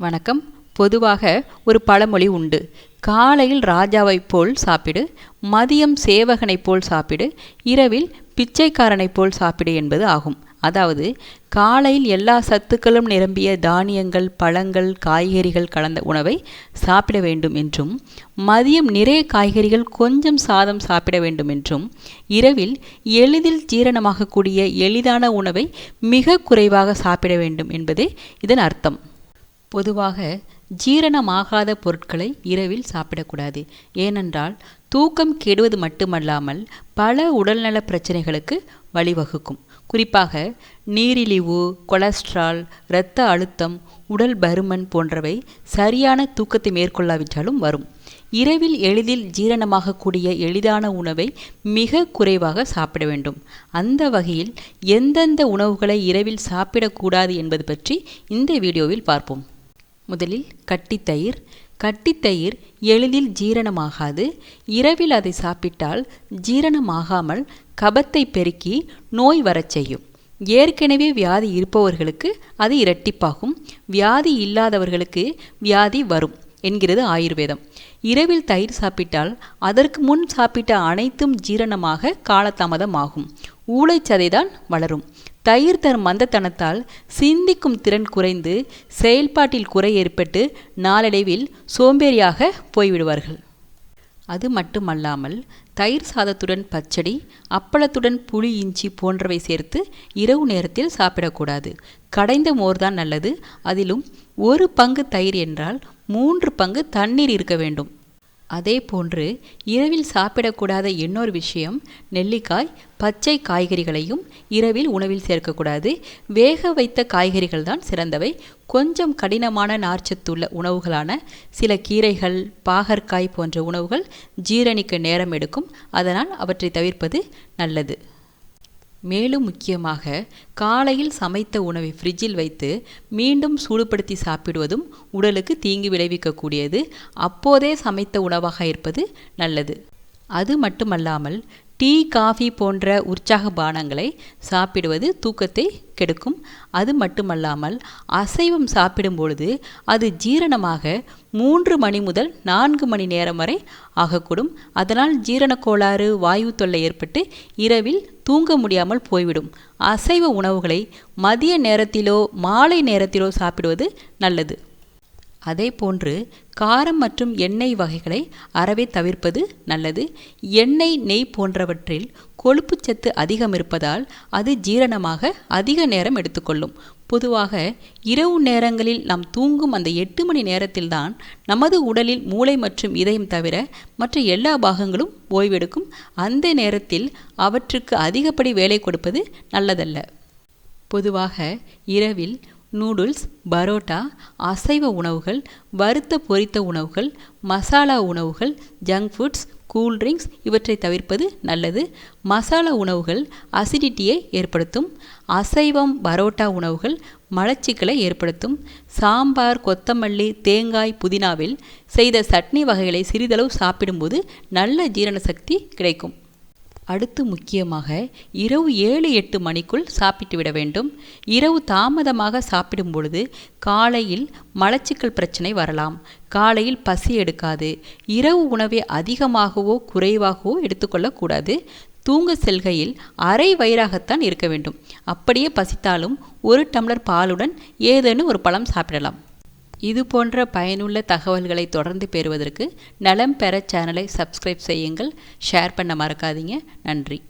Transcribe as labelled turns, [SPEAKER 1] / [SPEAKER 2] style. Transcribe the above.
[SPEAKER 1] வணக்கம். பொதுவாக ஒரு பழமொழி உண்டு. காலையில் ராஜாவைப் போல் சாப்பிடு மதியம் சேவகனைப் போல் சாப்பிடு இரவில் பிச்சைக்காரனைப் போல் சாப்பிடு என்பது ஆகும். அதாவது காலையில் எல்லா சத்துக்களும் நிரம்பிய தானியங்கள் பழங்கள் காய்கறிகள் கலந்த உணவை சாப்பிட வேண்டும் என்றும் மதியம் நிறைய காய்கறிகள் கொஞ்சம் சாதம் சாப்பிட வேண்டும் என்றும் இரவில் எளிதில் ஜீரணமாகக்கூடிய எளிதான உணவை மிக குறைவாக சாப்பிட வேண்டும் என்பதே இதன் அர்த்தம். பொதுவாக ஜீரணமாகாத பொருட்களை இரவில் சாப்பிடக்கூடாது. ஏனென்றால் தூக்கம் கெடுவது மட்டுமல்லாமல் பல உடல்நல பிரச்சனைகளுக்கு வழிவகுக்கும். குறிப்பாக நீரிழிவு கொலஸ்ட்ரால் இரத்த அழுத்தம் உடல் பருமன் போன்றவை சரியான தூக்கத்தை மேற்கொள்ளாவிட்டாலும் வரும். இரவில் எளிதில் ஜீரணமாகக்கூடிய எளிதான உணவை மிக குறைவாக சாப்பிட வேண்டும். அந்த வகையில் எந்தெந்த உணவுகளை இரவில் சாப்பிடக்கூடாது என்பது பற்றி இந்த வீடியோவில் பார்ப்போம். முதலில் கட்டித்தயிர். கட்டித்தயிர் எளிதில் ஜீரணமாகாது. இரவில் அதை சாப்பிட்டால் ஜீரணமாகாமல் கபத்தை பெருக்கி நோய் வரச் செய்யும். ஏற்கனவே வியாதி இருப்பவர்களுக்கு அது இரட்டிப்பாகும். வியாதி இல்லாதவர்களுக்கு வியாதி வரும். என்கிறது ஆயுர்வேதம். இரவில் தயிர் சாப்பிட்டால் அதற்கு முன் சாப்பிட்ட அனைத்தும் ஜீரணமாக காலதாமதம் ஆகும் ஊளைச்சதைதான் வளரும். தயிர் தரும் மந்தத்தனத்தால் சிந்திக்கும் திறன் குறைந்து செயல்பாட்டில் குறை ஏற்பட்டு நாளடைவில் சோம்பேறியாக போய்விடுவார்கள். அது மட்டுமல்லாமல் தயிர் சாதத்துடன் பச்சடி அப்பளத்துடன் புளி இஞ்சி போன்றவை சேர்த்து இரவு நேரத்தில் சாப்பிடக்கூடாது. கடைந்த மோர்தான் நல்லது. அதிலும் ஒரு பங்கு தயிர் என்றால் மூன்று பங்கு தண்ணீர் இருக்க வேண்டும். அதே போன்று இரவில் சாப்பிடக்கூடாத இன்னொரு விஷயம் நெல்லிக்காய் பச்சை காய்கறிகளையும் இரவில் உணவில் சேர்க்கக்கூடாது. வேக வைத்த காய்கறிகள் தான் சிறந்தவை. கொஞ்சம் கடினமான நார்ச்சத்துள்ள உணவுகளான சில கீரைகள் பாகற்காய் போன்ற உணவுகள் ஜீரணிக்க நேரம் எடுக்கும். அதனால் அவற்றை தவிர்ப்பது நல்லது. மேலும் முக்கியமாக காலையில் சமைத்த உணவை ஃப்ரிட்ஜில் வைத்து மீண்டும் சூடுபடுத்தி சாப்பிடுவதும் உடலுக்கு தீங்கு விளைவிக்கக்கூடியது. அப்போதே சமைத்த உணவாக இருப்பது நல்லது. அது மட்டுமல்லாமல் டீ காஃபி போன்ற உற்சாக பானங்களை சாப்பிடுவது தூக்கத்தை கெடுக்கும். அது மட்டுமல்லாமல் அசைவம் சாப்பிடும் பொழுது அது ஜீரணமாக மூன்று மணி முதல் நான்கு மணி நேரம் வரை ஆகக்கூடும். அதனால் ஜீரண கோளாறு வாயு தொல்லை ஏற்பட்டு இரவில் தூங்க முடியாமல் போய்விடும். அசைவ உணவுகளை மதிய நேரத்திலோ மாலை நேரத்திலோ சாப்பிடுவது நல்லது. அதே போன்று காரம் மற்றும் எண்ணெய் வகைகளை அறவே தவிர்ப்பது நல்லது. எண்ணெய் நெய் போன்றவற்றில் கொழுப்புச்சத்து அதிகம் இருப்பதால் அது ஜீரணமாக அதிக நேரம் எடுத்துக்கொள்ளும். பொதுவாக இரவு நேரங்களில் நாம் தூங்கும் அந்த எட்டு மணி நேரத்தில்தான் நமது உடலில் மூளை மற்றும் இதயம் தவிர மற்ற எல்லா பாகங்களும் ஓய்வெடுக்கும். அந்த நேரத்தில் அவற்றுக்கு அதிகப்படி வேலை கொடுப்பது நல்லதல்ல. பொதுவாக இரவில் நூடுல்ஸ் பரோட்டா அசைவ உணவுகள் வறுத்த பொரித்த உணவுகள் மசாலா உணவுகள் ஜங்க் ஃபுட்ஸ் கூல்ட்ரிங்க்ஸ் இவற்றை தவிர்ப்பது நல்லது. மசாலா உணவுகள் அசிடிட்டியை ஏற்படுத்தும். அசைவம் பரோட்டா உணவுகள் மலச்சிக்கலை ஏற்படுத்தும். சாம்பார் கொத்தமல்லி தேங்காய் புதினாவில் செய்த சட்னி வகைகளை சிறிதளவு சாப்பிடும்போது நல்ல ஜீரண சக்தி கிடைக்கும். அடுத்து முக்கியமாக இரவு ஏழு எட்டு மணிக்குள் சாப்பிட்டு விட வேண்டும். இரவு தாமதமாக சாப்பிடும் பொழுது காலையில் மலச்சிக்கல் பிரச்சனை வரலாம். காலையில் பசி எடுக்காது. இரவு உணவை அதிகமாகவோ குறைவாகவோ எடுத்துக்கொள்ளக்கூடாது தூங்க செல்கையில் அரை வயிறாகத்தான் இருக்க வேண்டும். அப்படியே பசித்தாலும் ஒரு டம்ளர் பாலுடன் ஏதேனும் ஒரு பழம் சாப்பிடலாம். இது போன்ற பயனுள்ள தகவல்களை தொடர்ந்து பெறுவதற்கு நலம் பெற சேனலை சப்ஸ்கிரைப் செய்யுங்கள். ஷேர் பண்ண மறக்காதீங்க. நன்றி.